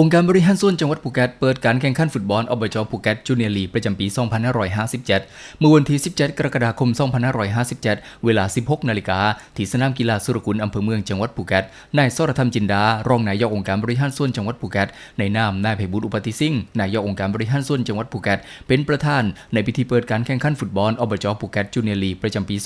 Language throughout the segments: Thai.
องค์การบริหารส่วนจังหวัดภูเก็ตเปิดการแข่งขันฟุตบอลอบจภูเก็ตจูเนียร์ลีกประจำปี 2557 เมื่อวันที่ 17 กรกฎาคม 2557 เวลา 16 นาฬิกา ที่สนามกีฬาสุรกุลอำเภอเมืองจังหวัดภูเก็ต นายสรธรรมจินดา รองนายกองค์การบริหารส่วนจังหวัดภูเก็ต ในนามนายไพบุตรอุปติสิงห์นายกองค์การบริหารส่วนจังหวัดภูเก็ต เป็นประธานในพิธีเปิดการแข่งขันฟุตบอลอบจภูเก็ตจูเนียร์ลีกประจำปี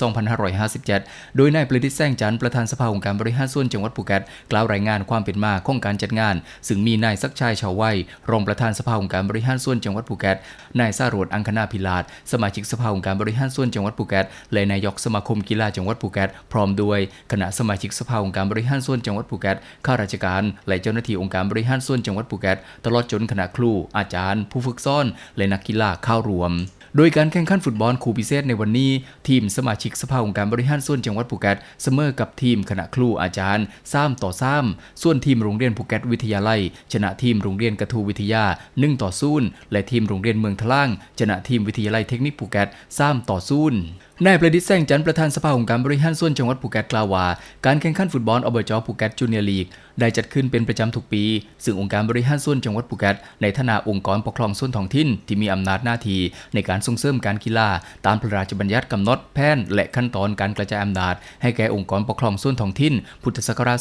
2557 โดยนายประดิษฐ์แสงจันทร์ประธานสภาองค์การบริหารส่วนจังหวัดภูเก็ตกล่าวรายงานความเป็นมาของการจัดงาน ซึ่งมีนายศักชัยชาวไวยรองประธานสภาองค์การบริหารส่วนจังหวัดภูเก็ต นายสารวดอังคณาพิลาศสมาชิกสภาองค์การบริหารส่วนจังหวัดภูเก็ต และนายกสมาคมกีฬาจังหวัดภูเก็ต พร้อมด้วยคณะสมาชิกสภาองค์การบริหารส่วนจังหวัดภูเก็ต ข้าราชการ และเจ้าหน้าที่องค์การบริหารส่วนจังหวัดภูเก็ต ตลอดจนคณะครู อาจารย์ ผู้ฝึกสอน และนักกีฬาเข้ารวม โดยการแข่งขันฟุตบอลคู่พิเศษในวันนี้ ทีมสมาชิกสภาองค์การบริหารส่วนจังหวัดภูเก็ตเสมอกับทีมคณะครูอาจารย์ซ้ำต่อซ้ำส่วนทีมโรงเรียนภูเก็ตวิทยาลัย ชนะทีมโรงเรียนกระทูวิทยา1ต่อ0และทีมโรงเรียนเมืองทล่าง ชนะทีมวิทยาลัยเทคนิคภูเก็ตซ้ำต่อ0 นายประดิษฐ์แสงจันทร์ประธานสภาองค์การบริหารส่วนจังหวัดภูเก็ตกล่าวว่า การแข่งขันฟุตบอลอบจภูเก็ตจูเนียร์ลีกได้จัดขึ้นเป็นประจำทุกปี ซึ่งองค์การบริหารส่วนจังหวัดภูเก็ตในฐานะองค์กรปกครองส่วนท้องถิ่นที่มีอำนาจหน้าที่ในการส่งเสริมการกีฬาตามพระราชบัญญัติกำหนดแผนและขั้นตอนการกระจายอำนาจให้แก่องค์กรปกครองส่วนท้องถิ่น พุทธศักราช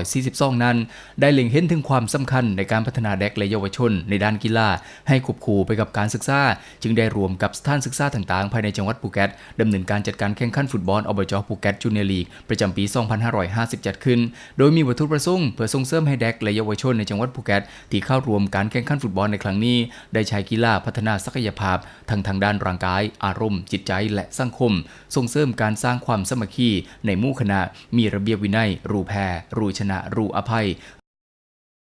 2542 นั้น ได้เล็งเห็นถึงความสำคัญในการพัฒนาเด็กและเยาวชน ในด้านกีฬาให้ควบคู่ไปกับการศึกษา จึงได้รวมกับสถานศึกษาต่างๆ ภายในจังหวัดภูเก็ตดำเนินการจัดการแข่งขันฟุตบอลอบจภูเก็ตจูเนียร์ลีกประจำปี 2557 ขึ้น โดยมีวัตถุประสงค์เพื่อส่งเสริมให้เด็กและเยาวชนในจังหวัดภูเก็ตที่เข้าร่วมการแข่งขันฟุตบอลในครั้งนี้ ได้ใช้กีฬาพัฒนาศักยภาพทั้งทางด้านร่างกาย อารมณ์ จิตใจและสังคม ส่งเสริมการสร้างความสมัคคีในหมู่คณะมีระเบียบวินัย รู้แพ้รู้ชนะ รู้อภัย